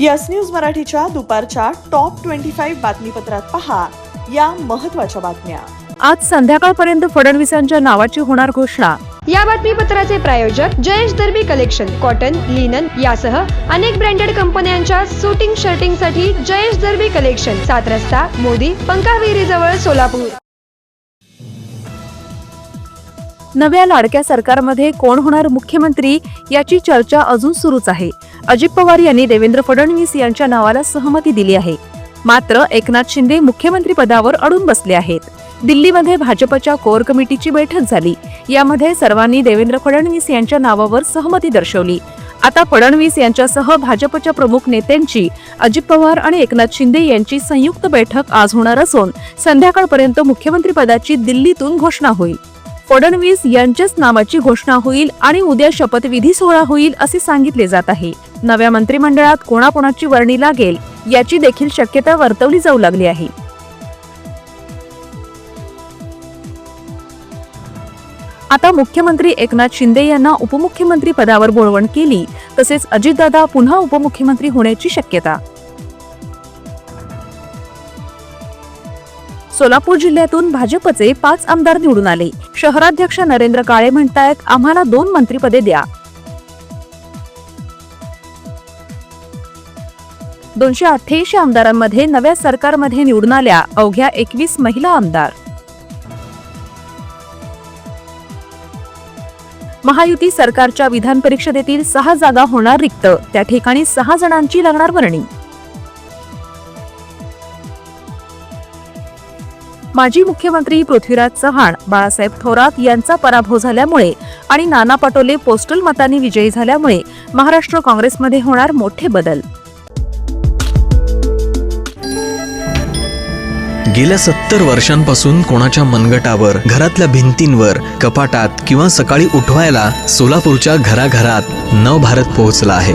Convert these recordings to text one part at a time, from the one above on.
Yes news मराठीच्या दुपारच्या top twenty five बातमीपत्रात पहा या महत्त्वाच्या बातम्या. आज संध्याकाळपर्यंत फडणवीसांच्या नावाची होणार घोषणा. या बातमीपत्राचे प्रायोजक Jayesh Darbi collection cotton linen यासह अनेक ब्रँडेड कंपन्यांच्या सुटिंग शर्टिंगसाठी जयेश दर्बी कलेक्शन सात रस्ता मोदी पंकाविहिरी जवळ सोलापूर. नव्या लाडक्या सरकारमध्ये कोण होणार मुख्यमंत्री याची चर्चा अजून सुरूच आहे. अजित पवार यांनी देवेंद्र फडणवीस यांच्या नावाला सहमती दिली आहे. मात्र एकनाथ शिंदे मुख्यमंत्री पदावर अडून बसले आहेत. दिल्लीमध्ये भाजपच्या कोर कमिटीची बैठक झाली. यामध्ये सर्वांनी देवेंद्र फडणवीस यांच्या नावावर सहमती दर्शवली. आता फडणवीस यांच्यासह भाजपच्या प्रमुख नेत्यांची अजित पवार आणि एकनाथ शिंदे यांची संयुक्त बैठक आज होणार असून संध्याकाळपर्यंत मुख्यमंत्री पदाची दिल्लीतून घोषणा होईल. फडणवीस यांच्याच नावाची घोषणा होईल आणि उद्या शपथविधी सोहळा होईल असे सांगितले जात आहे. नव्या मंत्रिमंडळात कोणाकोणाची वर्णी लागेल याची देखील शक्यता वर्तवली जाऊ लागली आहे. आता मुख्यमंत्री एकनाथ शिंदे यांना उपमुख्यमंत्री पदावर बोलवण केली तसेच अजितदादा पुन्हा उपमुख्यमंत्री होण्याची शक्यता सोलापूर जिल्ह्यातून भाजपचे पाच आमदार निवडून आले. शहराध्यक्ष नरेंद्र काळे म्हणतायत आम्हाला दोन मंत्रिपदे द्या. दोनशे अठ्ठ्याऐंशी आमदारांमध्ये नव्या सरकारमध्ये निवडून आल्या अवघ्या एकवीस महिला आमदार. महायुती सरकारच्या विधान परिषदेतील सहा जागा होणार रिक्त. त्या ठिकाणी सहा जणांची लागणार वर्णी. माजी मुख्यमंत्री पृथ्वीराज चव्हाण बाळासाहेब थोरात यांचा पराभव झाल्यामुळे आणि नाना पटोले पोस्टल मतांनी विजयी झाल्यामुळे महाराष्ट्र काँग्रेसमध्ये होणार मोठे बदल. गेल्या सत्तर वर्षांपासून कोणाच्या मनगटावर घरातल्या भिंतींवर कपाटात किंवा सकाळी उठवायला सोलापूरच्या घराघरात नवभारत पोहोचला आहे.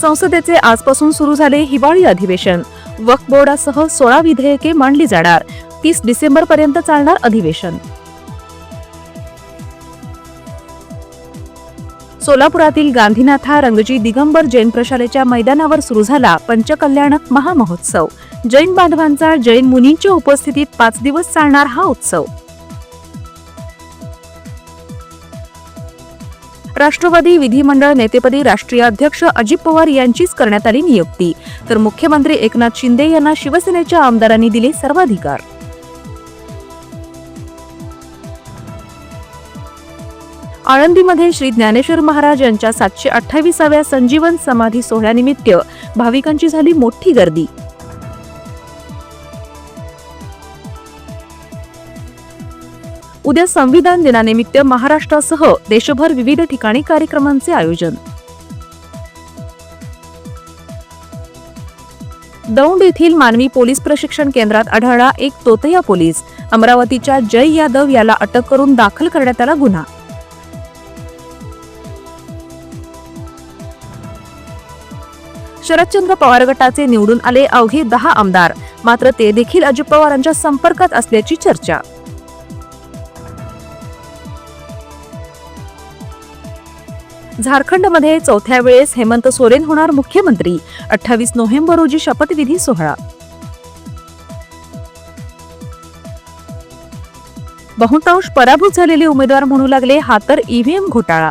संसदेचे आजपासून सुरू झाले हिवाळी अधिवेशन. वक्फ बोर्डासह सोळा विधेयके मांडली जाणार. तीस डिसेंबर पर्यंत चालणार अधिवेशन. सोलापुरातील गांधीनाथा रंगजी दिगंबर जैन प्रशालेच्या मैदानावर सुरू झाला पंचकल्याणक महामहोत्सव. जैन बांधवांचा जैन मुनींच्या उपस्थितीत पाच दिवस चालणार हा उत्सव. राष्ट्रवादी विधिमंडळ नेतेपदी राष्ट्रीय अध्यक्ष अजित पवार यांचीच करण्यात आली नियुक्ती. तर मुख्यमंत्री एकनाथ शिंदे यांना शिवसेनेच्या आमदारांनी दिले सर्वाधिकार. आळंदीमध्ये श्री ज्ञानेश्वर महाराज यांच्या सातशे अठ्ठावीसाव्या संजीवन समाधी सोहळ्यानिमित्त भाविकांची झाली मोठी गर्दी. उद्या संविधान दिनानिमित्त महाराष्ट्रासह देशभर विविध ठिकाणी कार्यक्रमांचे आयोजन. दौंड येथील मानवी पोलीस प्रशिक्षण केंद्रात आढळला एक तोतया पोलीस. अमरावतीच्या जय यादव याला अटक करून दाखल करण्यात आला गुन्हा. शरदचंद्र पवार गटाचे निवडून आले अवघे दहा आमदार. मात्र ते देखील अजित पवारांच्या संपर्कात असल्याची चर्चा. झारखंडमध्ये चौथ्या वेळेस हेमंत सोरेन होणार मुख्यमंत्री. अठ्ठावीस नोव्हेंबर रोजी शपथविधी सोहळा. बहुतांश पराभूत झालेले उमेदवार म्हणू लागले हा तर ईव्हीएम घोटाळा.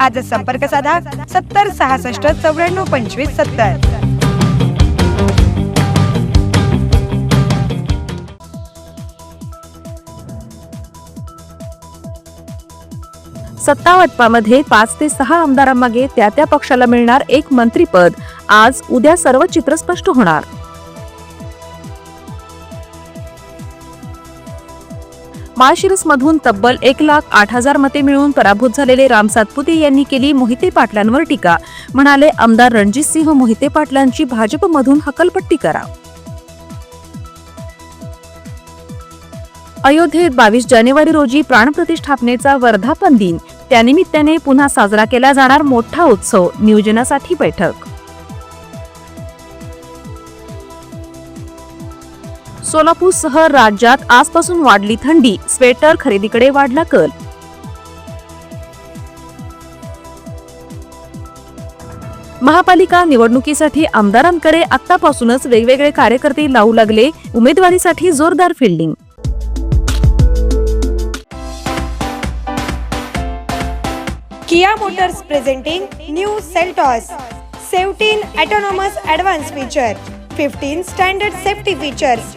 आजच संपर्क साधा सत्तर सहासष्ट चौऱ्याण्णव पंचवीस सत्तर. सत्तावाटपामध्ये पाच ते सहा आमदारांमागे त्या त्या पक्षाला मिळणार एक मंत्रीपद आज उद्या सर्व चित्र स्पष्ट होणार. माळशिरस मधून तब्बल एक लाख आठ हजार मते मिळवून पराभूत झालेले राम सातपुते यांनी केली मोहिते पाटलांवर टीका. म्हणाले आमदार रणजितसिंह मोहिते पाटलांची भाजपमधून हकलपट्टी करा. अयोध्येत बावीस जानेवारी रोजी प्राणप्रतिष्ठापनेचा वर्धापन दिन. त्यानिमित्ताने पुन्हा साजरा केला जाणार मोठा उत्सव नियोजनासाठी बैठक. सोलापूरसह राज्यात आजपासून वाढली थंडी. स्वेटर खरेदीकडे वाढला कल. महापालिका निवडणुकीसाठी आमदारांकडे आतापासूनच वेगवेगळे कार्यकर्ते लावू लागले. उमेदवारीसाठी जोरदार fielding Kia Motors presenting new Seltos. Seventeen autonomous advance feature fifteen standard safety features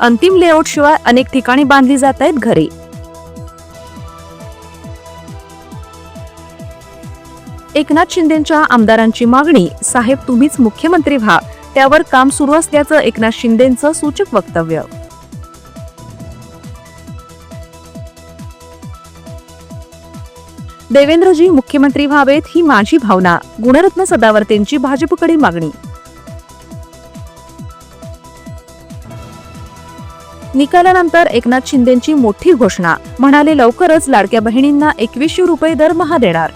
अंतिम लेआउट शिवाय अनेक ठिकाणी बांधली जात आहेत घरे. एकनाथ शिंदेच्या आमदारांची मागणी साहेब तुम्हीच मुख्यमंत्री व्हा. त्यावर काम सुरू असल्याचं एकनाथ शिंदेचं सूचक वक्तव्य. देवेंद्रजी मुख्यमंत्री व्हावेत ही माझी भावना. गुणरत्न सदावर्तेंची भाजपकडे मागणी. निकालानंतर एकनाथ शिंदेची मोठी घोषणा. म्हणाले लवकरच लाडक्या बहिणींना एकवीसशे रुपये दरमहा देणार.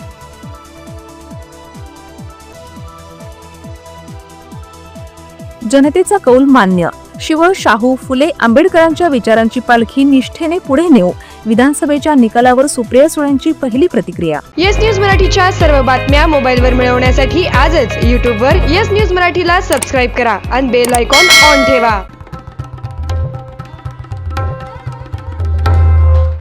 जनतेचा कौल मान्य. शिव शाहू फुले आंबेडकरांच्या विचारांची पालखी निष्ठेने पुढे नेऊ विधानसभेच्या निकालावर सुप्रिया सुळेंची पहिली प्रतिक्रिया. येस न्यूज मराठीच्या सर्व बातम्या मोबाईलवर मिळवण्यासाठी आजच यूट्यूबवर येस न्यूज मराठीला सबस्क्राईब करा आणि बेल आयकॉन ऑन ठेवा.